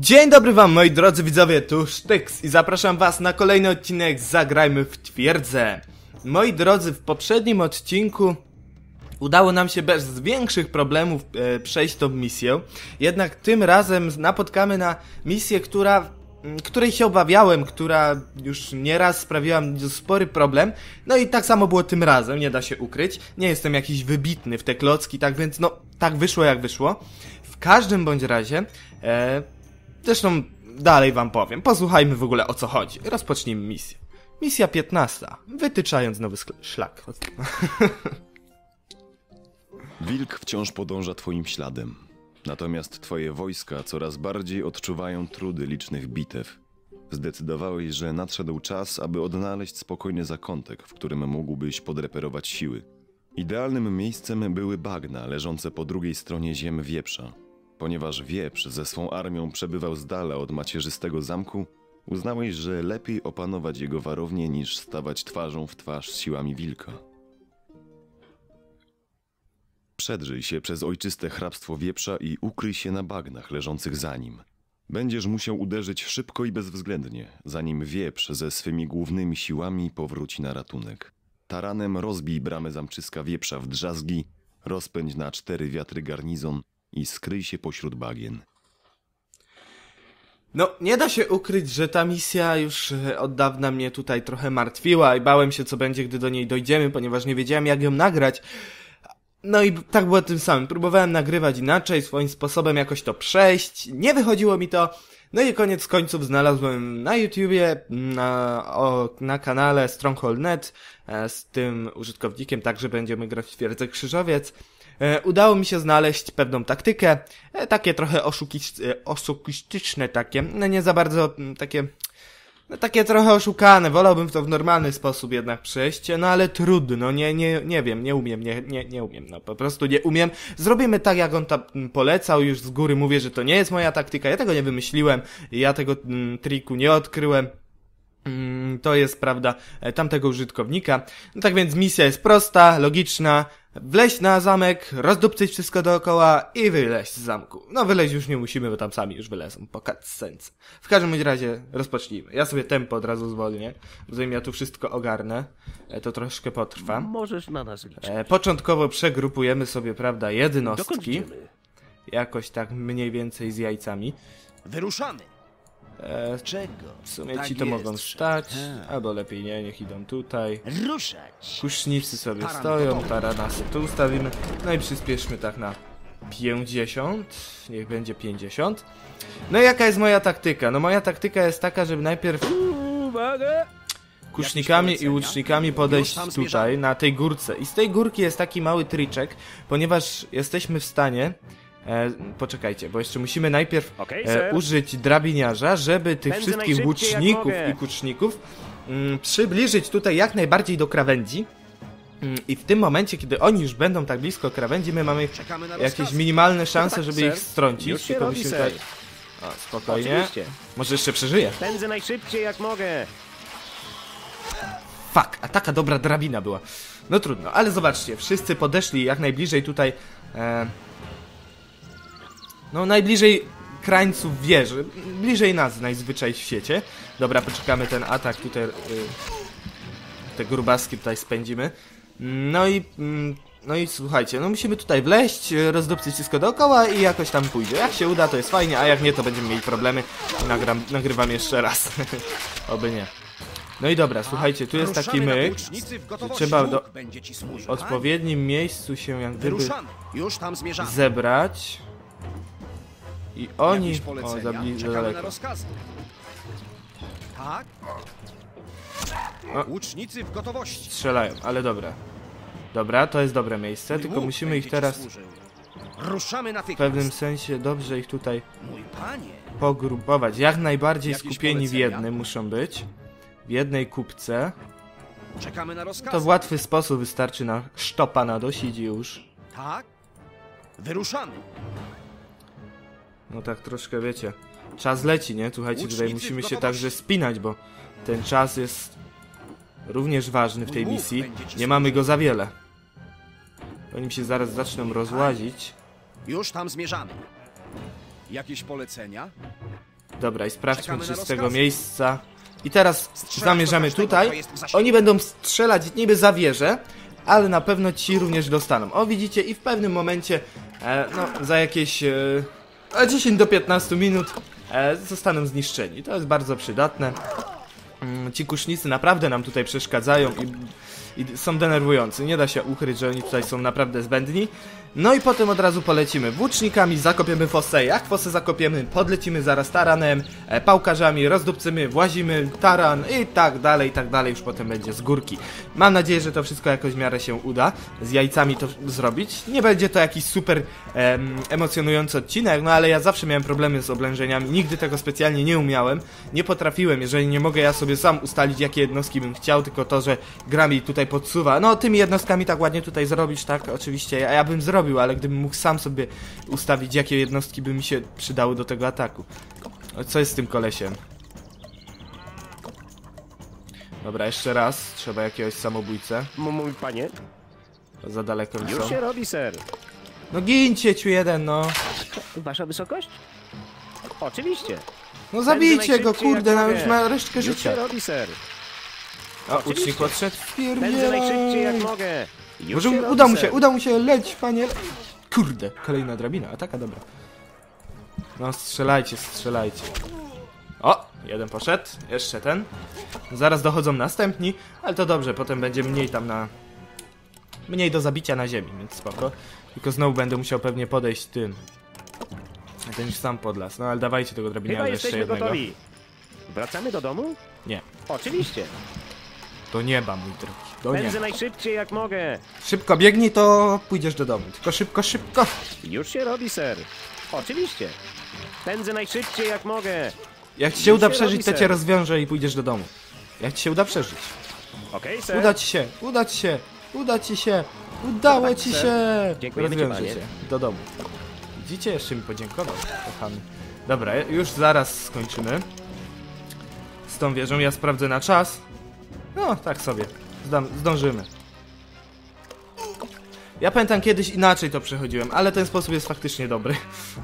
Dzień dobry wam moi drodzy widzowie, tu Sztyks i zapraszam was na kolejny odcinek Zagrajmy w Twierdzę. Moi drodzy, w poprzednim odcinku udało nam się bez większych problemów e, przejść tą misję, jednak tym razem napotkamy na misję, która której się obawiałem, która już nieraz sprawiła mi spory problem. No i tak samo było tym razem, nie da się ukryć. Nie jestem jakiś wybitny w te klocki, tak więc no, tak wyszło jak wyszło. W każdym bądź razie, e, zresztą dalej wam powiem, posłuchajmy w ogóle o co chodzi. Rozpocznijmy misję. Misja 15. Wytyczając nowy szlak. Wilk wciąż podąża twoim śladem. Natomiast twoje wojska coraz bardziej odczuwają trudy licznych bitew. Zdecydowałeś, że nadszedł czas, aby odnaleźć spokojny zakątek, w którym mógłbyś podreperować siły. Idealnym miejscem były bagna leżące po drugiej stronie ziem wieprza. Ponieważ wieprz ze swą armią przebywał z dala od macierzystego zamku, uznałeś, że lepiej opanować jego warownię niż stawać twarzą w twarz z siłami wilka. Przedrzyj się przez ojczyste hrabstwo wieprza i ukryj się na bagnach leżących za nim. Będziesz musiał uderzyć szybko i bezwzględnie, zanim wieprz ze swymi głównymi siłami powróci na ratunek. Taranem rozbij bramę zamczyska wieprza w drzazgi, rozpędź na cztery wiatry garnizon i skryj się pośród bagien. No, nie da się ukryć, że ta misja już e, od dawna mnie tutaj trochę martwiła i bałem się, co będzie, gdy do niej dojdziemy, ponieważ nie wiedziałem, jak ją nagrać. No i tak było tym samym. Próbowałem nagrywać inaczej, swoim sposobem jakoś to przejść. Nie wychodziło mi to. No i koniec końców znalazłem na YouTubie, na, o, na kanale Stronghold.net e, z tym użytkownikiem, także będziemy grać w Twierdzę Krzyżowiec. E, udało mi się znaleźć pewną taktykę, e, takie trochę oszukis- e, oszukistyczne takie, no nie za bardzo mm, takie, no takie trochę oszukane, wolałbym to w normalny sposób jednak przejść, no ale trudno, nie, nie, nie wiem, nie umiem, nie, nie, nie umiem, no po prostu nie umiem. Zrobimy tak, jak on tam mm, polecał, już z góry mówię, że to nie jest moja taktyka, ja tego nie wymyśliłem, ja tego mm, triku nie odkryłem. To jest, prawda, tamtego użytkownika. No tak więc misja jest prosta, logiczna. Wleźć na zamek, rozdupcyć wszystko dookoła i wyleźć z zamku. No wyleźć już nie musimy, bo tam sami już wylezą, po cutscence. W każdym bądź razie rozpocznijmy. Ja sobie tempo od razu zwolnię, zanim ja tu wszystko ogarnę. E, To troszkę potrwa. Możesz na nas liczyć. E, Początkowo przegrupujemy sobie, prawda, Dokąd jednostki. idziemy? Jakoś tak mniej więcej z jajcami. Wyruszamy. E, Czego? W sumie Tak ci to jest, mogą stać, Tak. albo lepiej nie, niech idą tutaj. Ruszać. Kusznicy sobie Taran stoją, gotowy. taranasy tu ustawimy. No i przyspieszmy tak na 50. Niech będzie 50. No i jaka jest moja taktyka? No moja taktyka jest taka, żeby najpierw Uwaga! kusznikami i polecenia? łucznikami podejść Już tam tutaj, zmierzamy. na tej górce. I z tej górki jest taki mały triczek, ponieważ jesteśmy w stanie... E, poczekajcie, bo jeszcze musimy najpierw e, użyć drabiniarza, żeby tych Pędzę wszystkich łuczników i kuczników mm, przybliżyć tutaj jak najbardziej do krawędzi. Mm, I w tym momencie, kiedy oni już będą tak blisko krawędzi, my mamy jakieś minimalne szanse, tak, żeby ser. ich strącić. Już się Tylko robi, tutaj... O, spokojnie. Oczywiście. Może jeszcze przeżyję. Pędzę najszybciej jak mogę. Fuck, a taka dobra drabina była. No trudno, ale zobaczcie, wszyscy podeszli jak najbliżej tutaj. E, no, najbliżej krańców wieży. Bliżej nas najzwyczaj w świecie. Dobra, poczekamy ten atak tutaj. Y, te grubaski tutaj spędzimy. No i. mm, No i słuchajcie, no musimy tutaj wleść, rozdupcyć wszystko dookoła i jakoś tam pójdzie. Jak się uda, to jest fajnie, a jak nie, to będziemy mieli problemy. Nagram, nagrywam jeszcze raz. Oby nie. No i dobra, słuchajcie, tu jest taki myk. trzeba do-. W odpowiednim miejscu się jak tak? gdyby zebrać. I oni... Jakieś O, polecenia? zabili za Czekamy na daleko. rozkazy. Tak? O. Łucznicy w gotowości. Strzelają, ale dobra. Dobra, to jest dobre miejsce, Mój tylko łuk musimy będzie ich ci teraz służył. Ruszamy w natychmiast. pewnym sensie dobrze ich tutaj Mój panie. pogrupować. Jak najbardziej Jakieś skupieni w polecenia? jednym muszą być. W jednej kupce. Czekamy na rozkazy. To w łatwy sposób wystarczy na sztopa i już. Tak? Wyruszamy. No tak troszkę wiecie. Czas leci, nie? Słuchajcie, tutaj musimy się także spinać, bo ten czas jest również ważny w tej misji. Nie mamy go za wiele. Oni się zaraz zaczną rozłazić. Już tam zmierzamy. Jakieś polecenia? Dobra, i sprawdźmy czy z tego miejsca. I teraz zamierzamy tutaj. Oni będą strzelać niby za wieżę, ale na pewno ci również dostaną. O, widzicie, i w pewnym momencie, e, no, za jakieś e, 10 do 15 minut e, zostaną zniszczeni. To jest bardzo przydatne. Mm, Ci kusznicy naprawdę nam tutaj przeszkadzają i, i są denerwujący. Nie da się ukryć, że oni tutaj są naprawdę zbędni. No i potem od razu polecimy włócznikami, zakopiemy fosę. Jak fosę zakopiemy, podlecimy zaraz taranem, e, pałkarzami, rozdupcymy, włazimy, taran i tak dalej, i tak dalej. Już potem będzie z górki. Mam nadzieję, że to wszystko jakoś w miarę się uda. Z jajcami to zrobić. Nie będzie to jakiś super em, emocjonujący odcinek, no ale ja zawsze miałem problemy z oblężeniami. Nigdy tego specjalnie nie umiałem. Nie potrafiłem, jeżeli nie mogę ja sobie sam ustalić, jakie jednostki bym chciał, tylko to, że gra mi tutaj podsuwa. No, tymi jednostkami tak ładnie tutaj zrobisz, tak? Oczywiście, ja, ja bym zrobił, ale gdybym mógł sam sobie ustawić, jakie jednostki by mi się przydały do tego ataku. Co jest z tym kolesiem? Dobra, jeszcze raz. Trzeba jakiegoś samobójcę. M- Mój panie, Za daleko mi już są. się robi, ser. No gincie ciu jeden, no. Wasza wysokość? Oczywiście. No zabijcie go, kurde, jak no już ma resztkę Już życia. się robi, ser. O, oczywiście. ucznik odszedł. Pędzę najszybciej jak mogę. Już Może się uda mu się, uda mu się leć, panie. Kurde, kolejna drabina, a taka dobra. No strzelajcie, strzelajcie. O, jeden poszedł, jeszcze ten. Zaraz dochodzą następni, ale to dobrze, potem będzie mniej tam na... Mniej do zabicia na ziemi, więc spoko. Tylko znowu będę musiał pewnie podejść tym. A ten sam podlas, no ale dawajcie tego drabiniarza jeszcze jednego. gotowi. Wracamy do domu? Nie, Oczywiście. Do nieba, mój drogi, do Pędzę nieba. najszybciej jak mogę. Szybko biegnij, to pójdziesz do domu. Tylko szybko, szybko. Już się robi, ser. Oczywiście. Pędzę najszybciej jak mogę. Jak ci się Już uda się przeżyć, robi to cię rozwiążę i pójdziesz do domu. Jak ci się uda przeżyć? Okej, ser. Uda ci się, uda ci się, uda ci się, udało tak, ci ser. się. Dziękujemy ci, Rozwiąże panie. się. Do domu. Widzicie, jeszcze mi podziękował, kochany. Dobra, już zaraz skończymy. Z tą wieżą ja sprawdzę na czas. No, tak sobie. Zdam, zdążymy. Ja pamiętam kiedyś inaczej to przechodziłem, ale ten sposób jest faktycznie dobry.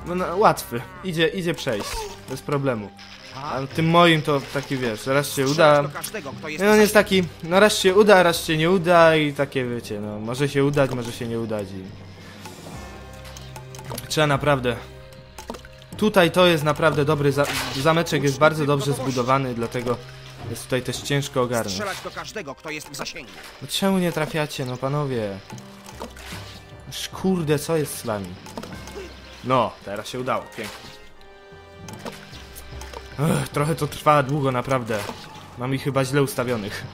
No, no, łatwy. Idzie, idzie przejść. Bez problemu. A tym moim to taki wiesz, raz się uda. No on jest taki, no raz się uda, raz się nie uda i takie wiecie, no może się udać, może się nie udać i... Trzeba naprawdę... Tutaj to jest naprawdę dobry, za... zameczek jest bardzo dobrze zbudowany, dlatego jest tutaj też ciężko ogarnąć. Strzelać do każdego, kto jest w zasięgu. No czemu nie trafiacie, no panowie? Już kurde, co jest z wami? No, teraz się udało, pięknie. Ech, trochę to trwa długo, naprawdę. Mam ich chyba źle ustawionych.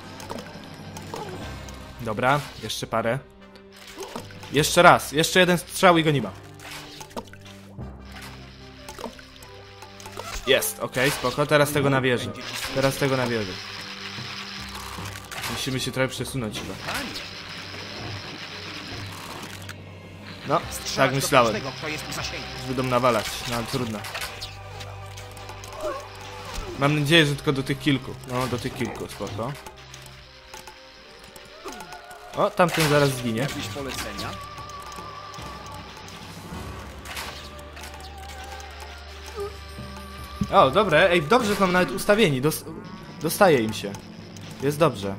Dobra, jeszcze parę. Jeszcze raz, jeszcze jeden strzał i go nie ma. Jest, okej, spoko, teraz tego na wieży. Teraz tego na wieży. Musimy się trochę przesunąć chyba. No, tak myślałem. Będą nawalać, no ale trudno. Mam nadzieję, że tylko do tych kilku. No, do tych kilku, spoko. O, tamten zaraz zginie. Jakieś polecenia? O, dobre, ej, dobrze są nawet ustawieni, dos dostaje im się. Jest dobrze.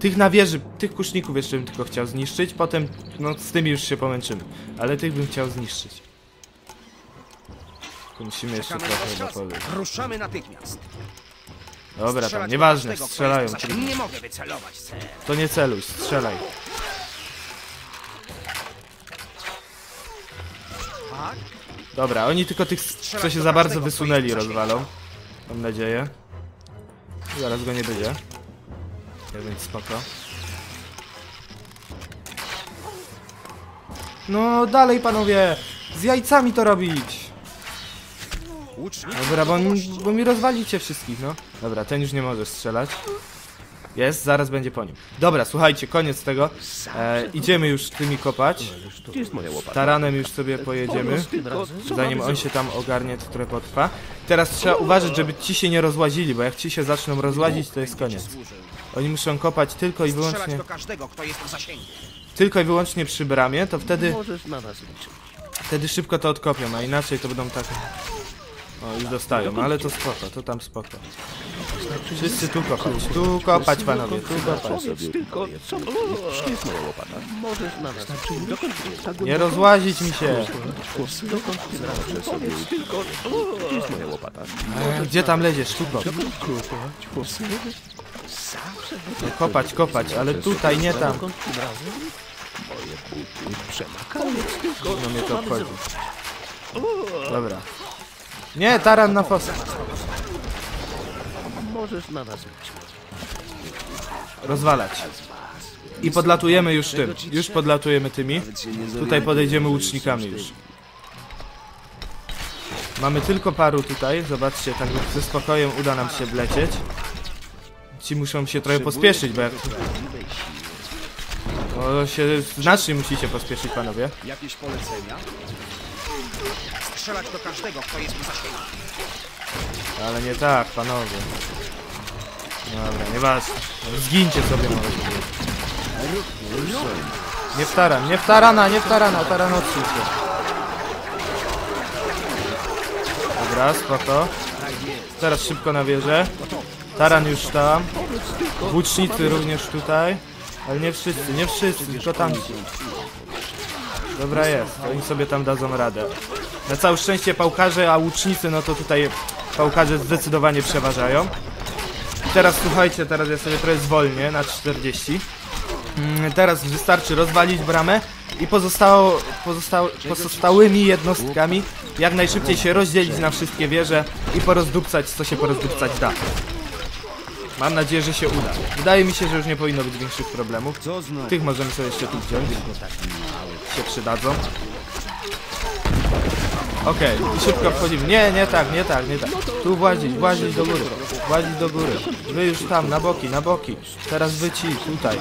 Tych na wieży, tych kuszników jeszcze bym tylko chciał zniszczyć, potem, no z tymi już się pomęczymy. Ale tych bym chciał zniszczyć. Musimy jeszcze Czekamy trochę podejść. Ruszamy natychmiast. Dobra, tam, nieważne, strzelają. Nie mogę wycelować. To nie celuj, strzelaj. Dobra, oni tylko tych, co się za bardzo wysunęli, rozwalą. Mam nadzieję. Zaraz go nie będzie. Ja więc spoko. No dalej panowie! Z jajcami to robić! Dobra, bo, bo mi rozwalicie wszystkich, no. Dobra, ten już nie może strzelać. Jest, zaraz będzie po nim. Dobra, słuchajcie, koniec tego. E, idziemy już tymi kopać. Taranem już sobie pojedziemy. Zanim on się tam ogarnie, to trochę potrwa. Teraz trzeba uważać, żeby ci się nie rozłazili, bo jak ci się zaczną rozłazić, to jest koniec. Oni muszą kopać tylko i wyłącznie, do każdego, kto jest w zasięgu. tylko i wyłącznie przy bramie, to wtedy, wtedy szybko to odkopią, a inaczej to będą tak... O, już dostają, ale to spoko, to tam spoko. Wszyscy tu kopać, tu kopać panowie, tu kopać. Tylko co? Możesz na nas Nie rozłazić mi się. E, gdzie tam leziesz? Tu kop. No, kopać, kopać, ale tutaj, nie tam. No mnie to obchodzi. Dobra. Nie, taran na fosę. Możesz na nas liczyć. Rozwalać. I podlatujemy już tym. Już podlatujemy tymi. Tutaj podejdziemy łucznikami już. Mamy tylko paru tutaj. Zobaczcie, tak ze spokojem uda nam się wlecieć. Ci muszą się trochę pospieszyć, bo jak... Się znacznie musicie pospieszyć, panowie. Jakieś polecenia? Strzelać do każdego, kto jest zasięgu. Ale nie tak, panowie. Dobra, nieważne. Zgincie sobie może. Nie w taran, nie w tarana, nie w tarana, taran odsuń się. Dobra, spoko. Teraz szybko na wieżę. Taran już tam. Łucznicy również tutaj. Ale nie wszyscy, nie wszyscy, tylko tamci. Dobra jest, oni sobie tam dadzą radę. Na całe szczęście pałkarze, a łucznicy, no to tutaj pałkarze zdecydowanie przeważają. Teraz słuchajcie, teraz ja sobie trochę zwolnię na 40. Mm, Teraz wystarczy rozwalić bramę i pozostało, pozostałymi jednostkami jak najszybciej się rozdzielić na wszystkie wieże i porozdupcać co się porozdupcać da. Mam nadzieję, że się uda. Wydaje mi się, że już nie powinno być większych problemów. Tych możemy sobie jeszcze tu wziąć. Się przydadzą. Okej, i szybko wchodzimy. Nie, nie tak, nie tak, nie tak. Tu włazić, włazić do góry. Włazić do góry. Wy już tam, na boki, na boki. Teraz wy ci, tutaj.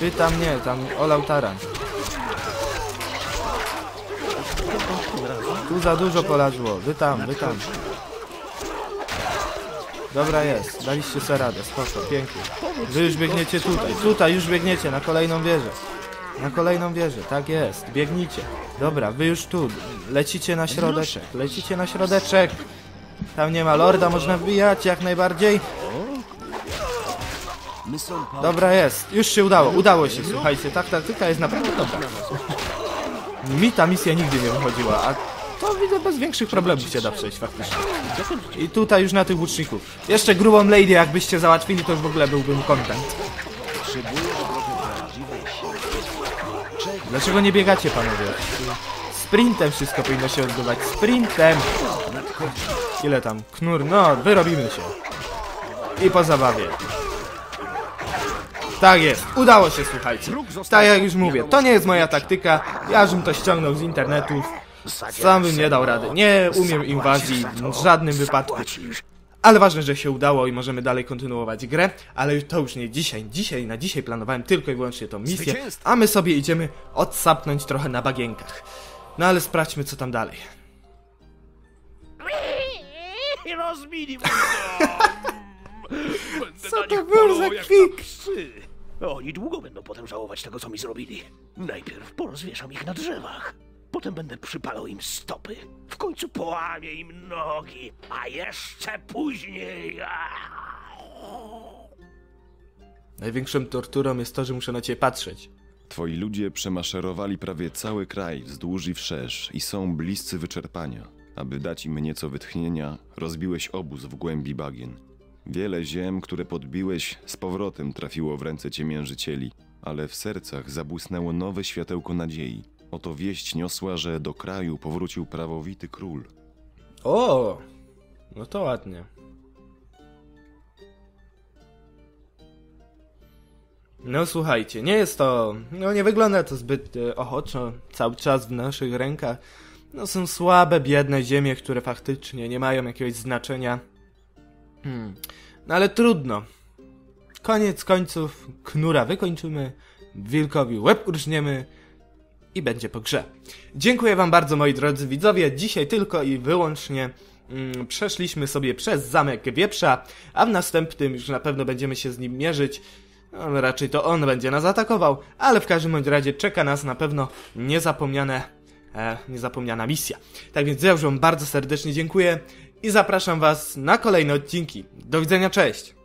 Wy tam nie, tam olał taran. Tu za dużo polazło. Wy tam, wy tam. Dobra jest, daliście sobie radę, spoko, pięknie. Wy już biegniecie tutaj, tutaj już biegniecie na kolejną wieżę. Na kolejną wieżę, tak jest, biegnijcie. Dobra, wy już tu, lecicie na środeczek, lecicie na środeczek. Tam nie ma lorda, można wbijać jak najbardziej. Dobra jest, już się udało, udało się, słuchajcie, tak taktyka jest naprawdę dobra. Mi ta misja nigdy nie wychodziła, a to widzę bez większych problemów się da przejść faktycznie. I tutaj już na tych łuczników. Jeszcze grubą lady jakbyście załatwili, to już w ogóle byłbym content. Dlaczego nie biegacie panowie? Sprintem wszystko powinno się odbywać. Sprintem! Ile tam? Knur, no, wyrobimy się. I po zabawie. Tak jest, udało się, słuchajcie. Tak jak już mówię, to nie jest moja taktyka. Ja żebym to ściągnął z internetów. Sam bym nie dał rady. Nie umiem inwazji w żadnym wypadku. Ale ważne, że się udało i możemy dalej kontynuować grę, ale to już nie dzisiaj. Dzisiaj, na dzisiaj planowałem tylko i wyłącznie tą misję, a my sobie idziemy odsapnąć trochę na bagienkach. No ale sprawdźmy, co tam dalej. Rozbili Co to był za kwik? Oni długo będą potem żałować tego, co mi zrobili. Najpierw porozwieszam ich na drzewach. Potem będę przypalał im stopy. W końcu połamię im nogi. A jeszcze później... Największą torturą jest to, że muszę na ciebie patrzeć. Twoi ludzie przemaszerowali prawie cały kraj wzdłuż i wszerz i są bliscy wyczerpania. Aby dać im nieco wytchnienia, rozbiłeś obóz w głębi bagien. Wiele ziem, które podbiłeś, z powrotem trafiło w ręce ciemiężycieli, ale w sercach zabłysnęło nowe światełko nadziei. Oto wieść niosła, że do kraju powrócił prawowity król. O, no to ładnie. No słuchajcie, nie jest to, no nie wygląda to zbyt e, ochoczo, cały czas w naszych rękach. No są słabe, biedne ziemie, które faktycznie nie mają jakiegoś znaczenia. Hmm. No ale trudno. Koniec końców, knura wykończymy, wilkowi łeb urżniemy i będzie po grze. Dziękuję wam bardzo moi drodzy widzowie, dzisiaj tylko i wyłącznie mm, przeszliśmy sobie przez zamek wieprza, a w następnym już na pewno będziemy się z nim mierzyć. No, raczej to on będzie nas atakował, ale w każdym bądź razie czeka nas na pewno niezapomniane e, niezapomniana misja. Tak więc ja już wam bardzo serdecznie dziękuję i zapraszam was na kolejne odcinki. Do widzenia, cześć!